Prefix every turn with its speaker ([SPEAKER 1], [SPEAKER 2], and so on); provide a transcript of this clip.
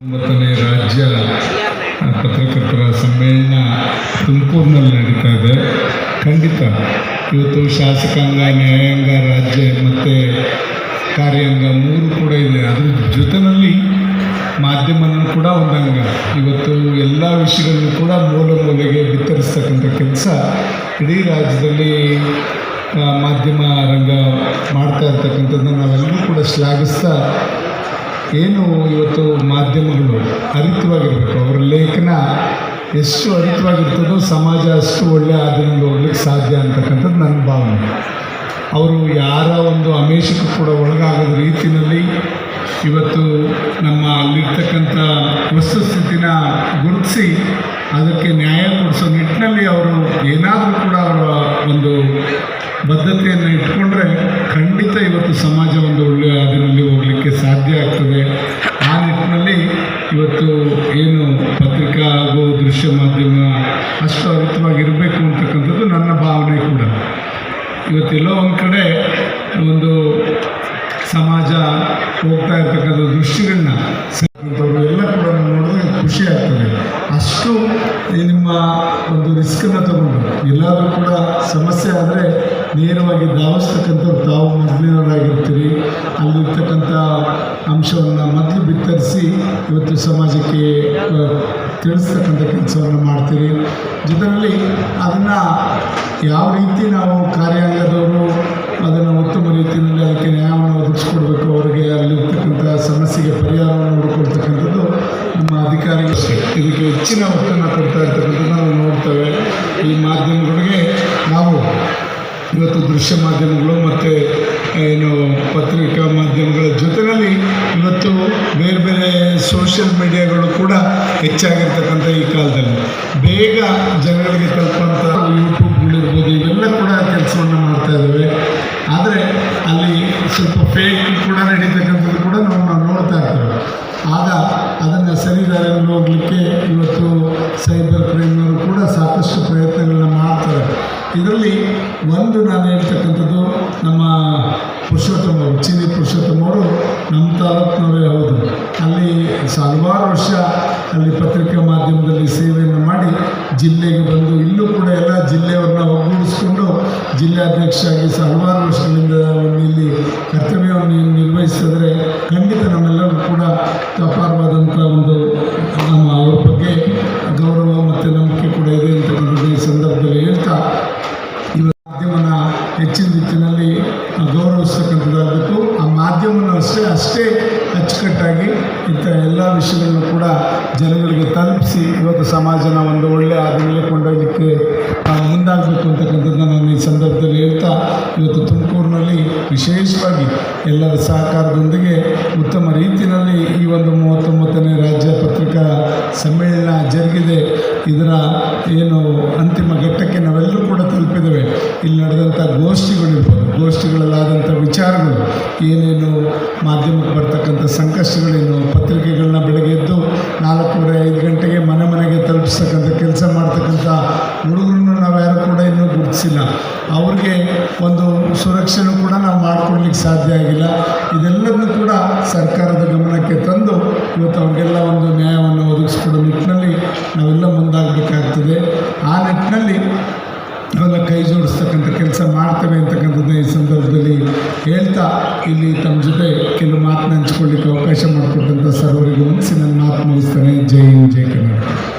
[SPEAKER 1] ಒಂಬತ್ತನೇ ರಾಜ್ಯ ಪತ್ರಕರ್ತರ ಸಮ್ಮೇಳನ ತುಮಕೂರಿನಲ್ಲಿ ನಡೀತಾ ಇದೆ. ಖಂಡಿತ, ಇವತ್ತು ಶಾಸಕಾಂಗ, ನ್ಯಾಯಾಂಗ, ರಾಜ್ಯ, ಮತ್ತು ಕಾರ್ಯಾಂಗ ಮೂರು ಕೂಡ ಇದೆ. ಅದ್ರ ಜೊತೆಯಲ್ಲಿ ಮಾಧ್ಯಮನೂ ಕೂಡ ಒಂದಂಗ ಇವತ್ತು ಎಲ್ಲ ವಿಷಯಗಳನ್ನು ಕೂಡ ಮೂಲ ಮೂಲೆಗೆ ವಿತರಿಸ್ತಕ್ಕಂಥ ಕೆಲಸ ಇಡೀ ರಾಜ್ಯದಲ್ಲಿ ಮಾಧ್ಯಮ ರಂಗ ಮಾಡ್ತಾ ಇರ್ತಕ್ಕಂಥದ್ದನ್ನು ನಾವೆಲ್ಲರೂ ಕೂಡ ಶ್ಲಾಘಿಸ್ತಾ ಏನು ಇವತ್ತು ಮಾಧ್ಯಮಗಳು ಅರಿತವಾಗಿರಬೇಕು? ಅವರ ಲೇಖನ ಎಷ್ಟು ಅರಿತವಾಗಿರ್ತದೋ ಸಮಾಜ ಅಷ್ಟು ಒಳ್ಳೆಯ ಹಾದಿನಲ್ಲಿ ಹೋಗ್ಲಿಕ್ಕೆ ಸಾಧ್ಯ ಅಂತಕ್ಕಂಥದ್ದು ನನ್ನ ಭಾವನೆ. ಅವರು ಯಾರ ಒಂದು ಅಮೇಷಕ್ಕೂ ಕೂಡ ಒಳಗಾಗದ ರೀತಿಯಲ್ಲಿ ಇವತ್ತು ನಮ್ಮ ಅಲ್ಲಿರ್ತಕ್ಕಂಥ ವಸ್ತುಸ್ಥಿತಿನ ಗುರುತಿಸಿ ಅದಕ್ಕೆ ನ್ಯಾಯ ಕೊಡಿಸೋ ನಿಟ್ಟಿನಲ್ಲಿ ಅವರು ಏನಾದರೂ ಕೂಡ ಅವರ ಒಂದು ಬದ್ಧತೆಯನ್ನು ಇಟ್ಕೊಂಡ್ರೆ ಖಂಡಿತ ಇವತ್ತು ಸಮಾಜ ಒಂದು ಒಳ್ಳೆಯ ಅದರಲ್ಲಿ ಹೋಗಲಿಕ್ಕೆ ಸಾಧ್ಯ ಆಗ್ತದೆ. ಆ ನಿಟ್ಟಿನಲ್ಲಿ ಇವತ್ತು ಏನು ಪತ್ರಿಕಾ ಹಾಗೂ ದೃಶ್ಯ ಮಾಧ್ಯಮ ಅಷ್ಟು ಅರಿತವಾಗಿರಬೇಕು ಅಂತಕ್ಕಂಥದ್ದು ನನ್ನ ಭಾವನೆ ಕೂಡ. ಇವತ್ತೆಲ್ಲೋ ಒಂದು ಕಡೆ ಒಂದು ಸಮಾಜ ಹೋಗ್ತಾ ಇರ್ತಕ್ಕಂಥ ದೃಶ್ಯಗಳನ್ನ ಎಲ್ಲ ಕೂಡ ನೋಡಿದ್ರೆ ಖುಷಿ ಆಗ್ತದೆ. ಅಷ್ಟು ನಿಮ್ಮ ಒಂದು ರಿಸ್ಕನ್ನು ಎಲ್ಲಾದರೂ ಕೂಡ ಸಮಸ್ಯೆ ಆದರೆ ನೇರವಾಗಿ ಧಾವಿಸ್ತಕ್ಕಂಥವ್ರು ತಾವು ಮೊದಲಿನವರಾಗಿರ್ತೀರಿ. ಅಲ್ಲಿರ್ತಕ್ಕಂಥ ಅಂಶವನ್ನು ಮೊದಲು ಬಿತ್ತರಿಸಿ ಇವತ್ತು ಸಮಾಜಕ್ಕೆ ತಿಳಿಸ್ತಕ್ಕಂಥ ಕೆಲಸವನ್ನು ಮಾಡ್ತೀರಿ. ಜೊತೆಯಲ್ಲಿ ಅದನ್ನು ಯಾವ ರೀತಿ ನಾವು ಕಾರ್ಯಾಂಗದವರು ಅದನ್ನು ಇದಕ್ಕೆ ಹೆಚ್ಚಿನ ಒತ್ತನ್ನು ಕೊಡ್ತಾ ಇರ್ತಕ್ಕಂಥದ್ದು ನಾವು ನೋಡ್ತೇವೆ. ಈ ಮಾಧ್ಯಮಗಳಿಗೆ ನಾವು ಇವತ್ತು ದೃಶ್ಯ ಮಾಧ್ಯಮಗಳು ಮತ್ತು ಏನು ಪತ್ರಿಕಾ ಮಾಧ್ಯಮಗಳ ಜೊತೆಯಲ್ಲಿ ಇವತ್ತು ಬೇರೆ ಬೇರೆ ಸೋಷಿಯಲ್ ಮೀಡಿಯಾಗಳು ಕೂಡ ಹೆಚ್ಚಾಗಿರ್ತಕ್ಕಂಥ ಈ ಕಾಲದಲ್ಲಿ. ಬೇಗ ಜನಗಳಿಗೆ ತಲುಪುವಂಥ ಯೂಟ್ಯೂಬ್ಗಳಿರ್ಬೋದು ಇವೆಲ್ಲ ಕೂಡ ಕೆಲಸವನ್ನು ಮಾಡ್ತಾ ಇದ್ದಾವೆ. ಆದರೆ ಅಲ್ಲಿ ಸ್ವಲ್ಪ ಫೇಕ್ ಕೂಡ ನಡೀತಕ್ಕಂಥದ್ದು ಕೂಡ ನಾವು ನೋಡ್ತಾ ಇರ್ತೇವೆ. ಆಗ ಅದನ್ನು ಸರಿ ದಾರಿಯಲ್ಲಿ ಹೋಗಲಿಕ್ಕೆ ಇವತ್ತು ಸೈಬರ್ ಕ್ರೈಮ್ನವರು ಕೂಡ ಸಾಕಷ್ಟು ಪ್ರಯತ್ನಗಳನ್ನ ಮಾಡ್ತಾರೆ. ಇದರಲ್ಲಿ ಒಂದು ನಾನು ಹೇಳ್ತಕ್ಕಂಥದ್ದು ನಮ್ಮ ಪುರುಷೋತ್ತಮ ಚಿನ್ನಿ ಚಿನಿ ಪುರುಷೋತ್ತಮ ನಮ್ಮ ತಾಲೂಕಿನವರೇ ಹೌದು. ಅಲ್ಲಿ ಹಲವಾರು ವರ್ಷ ಅಲ್ಲಿ ಪತ್ರಿಕಾ ಮಾಧ್ಯಮದಲ್ಲಿ ಸೇವೆಯನ್ನು ಮಾಡಿ ಜಿಲ್ಲೆಗೆ ಬಂದು ಇಲ್ಲೂ ಕೂಡ ಎಲ್ಲ ಜಿಲ್ಲೆಯವ್ರನ್ನ ಒಗ್ಗೂಡಿಸ್ಕೊಂಡು ಜಿಲ್ಲಾಧ್ಯಕ್ಷರಾಗಿ ಹಲವಾರು ವರ್ಷಗಳಿಂದ ಇಲ್ಲಿ ಕರ್ತವ್ಯವನ್ನು ನಿರ್ವಹಿಸಿದರೆ ಖಂಡಿತ ನಮ್ಮೆಲ್ಲರೂ ಕೂಡ ಅಪಾರವಾದಂಥ ಒಂದು ನಮ್ಮ ಅವ್ರ ಬಗ್ಗೆ ಗೌರವ ಮತ್ತು ನಂಬಿಕೆ ಕೂಡ ಇದೆ ಅಂತಕ್ಕಂಥದ್ದು ಈ ಸಂದರ್ಭದಲ್ಲಿ ಹೇಳ್ತಾ ಇವತ್ತು ಮಾಧ್ಯಮನ ಹೆಚ್ಚಿನ ರೀತಿಯಲ್ಲಿ ಗೌರವಿಸ್ತಕ್ಕಂಥದ್ದಾಗಬೇಕು ಆ ಮಾಧ್ಯಮನ ಅಷ್ಟೇ ಅಷ್ಟೇ ಅಚ್ಚುಕಟ್ಟಾಗಿ ಇಂಥ ಎಲ್ಲ ವಿಷಯಗಳನ್ನು ಕೂಡ ಜನಗಳಿಗೆ ತಲುಪಿಸಿ ಇವತ್ತು ಸಮಾಜನ ಒಂದು ಒಳ್ಳೆಯ ಹಾದಿನಲ್ಲಿ ಕೊಂಡೊಯ್ಯಲಿಕ್ಕೆ ಆ, ಮುಂದಾಗಬೇಕು ಈ ಸಂದರ್ಭದಲ್ಲಿ ಹೇಳ್ತಾ ಇವತ್ತು ತುಮಕೂರಿನಲ್ಲಿ ವಿಶೇಷವಾಗಿ ಎಲ್ಲರ ಸಹಕಾರದೊಂದಿಗೆ ಉತ್ತಮ ರೀತಿಯಲ್ಲಿ ಈ ಒಂದು ಮೂವತ್ತೊಂಬತ್ತನೇ ರಾಜ್ಯ ಪತ್ರಿಕಾ ಸಮ್ಮೇಳನ ಜರುಗಿದೆ. ಇದರ ಏನು ಅಂತಿಮ ಘಟ್ಟಕ್ಕೆ ನಾವೆಲ್ಲರೂ ಕೂಡ ತಲುಪಿದ್ದೇವೆ. ಇಲ್ಲಿ ನಡೆದಂಥ ಗೋಷ್ಠಿಗಳಿರ್ಬೋದು ಗೋಷ್ಠಿಗಳಲ್ಲಾದಂಥ ವಿಚಾರಗಳು, ಏನೇನು ಮಾಧ್ಯಮಕ್ಕೆ ಬರ್ತಕ್ಕಂಥ ಸಂಕಷ್ಟಗಳೇನು ಪತ್ರಿಕೆಗಳನ್ನ ಬೆಳಗ್ಗೆ ಎದ್ದು ನಾಲ್ಕೂವರೆ ಐದು ಗಂಟೆಗೆ ಮನೆ ಮನೆಗೆ ತಲುಪಿಸ್ತಕ್ಕಂಥ ಕೆಲಸ ಮಾಡ್ತಕ್ಕಂಥ ಹುಡುಗರನ್ನು ನಾವು ಯಾರು ಕೂಡ ಇನ್ನೂ ಗುರುತಿಸಿಲ್ಲ. ಅವ್ರಿಗೆ ಒಂದು ಸುರಕ್ಷೆನೂ ಕೂಡ ನಾವು ಮಾಡ್ಕೊಡ್ಲಿಕ್ಕೆ ಸಾಧ್ಯ ಆಗಿಲ್ಲ. ಇದೆಲ್ಲದನ್ನು ಕೂಡ ಸರ್ಕಾರದ ಗಮನಕ್ಕೆ ತಂದು ಇವತ್ತು ಅವ್ರಿಗೆಲ್ಲ ಒಂದು ನ್ಯಾಯವನ್ನು ಒದಗಿಸ್ಕೊಡೋ ನಿಟ್ಟಿನಲ್ಲಿ ನಾವೆಲ್ಲ ಮುಂದಾಗಬೇಕಾಗ್ತದೆ. ಆ ನಿಟ್ಟಿನಲ್ಲಿ ಇವೆಲ್ಲ ಕೈ ಜೋಡಿಸ್ತಕ್ಕಂಥ ಕೆಲಸ ಮಾಡ್ತೇವೆ ಅಂತಕ್ಕಂಥದ್ದು ಈ ಸಂದರ್ಭದಲ್ಲಿ ಹೇಳ್ತಾ ಇಲ್ಲಿ ತಮ್ಮ ಜೊತೆ ಕೆಲವು ಮಾತನ್ನ ಹಂಚ್ಕೊಳ್ಳಿಕ್ಕೆ ಅವಕಾಶ ಮಾಡಿಕೊಟ್ಟಂಥ ಸರ್ವರಿಗೂ ಮುಗಿಸಿ ನನ್ನ ಮಾತು ಮುಗಿಸ್ತೇನೆ. ಜೈ ಹಿಂದ್, ಜೈ ಕರ್ನಾಟಕ.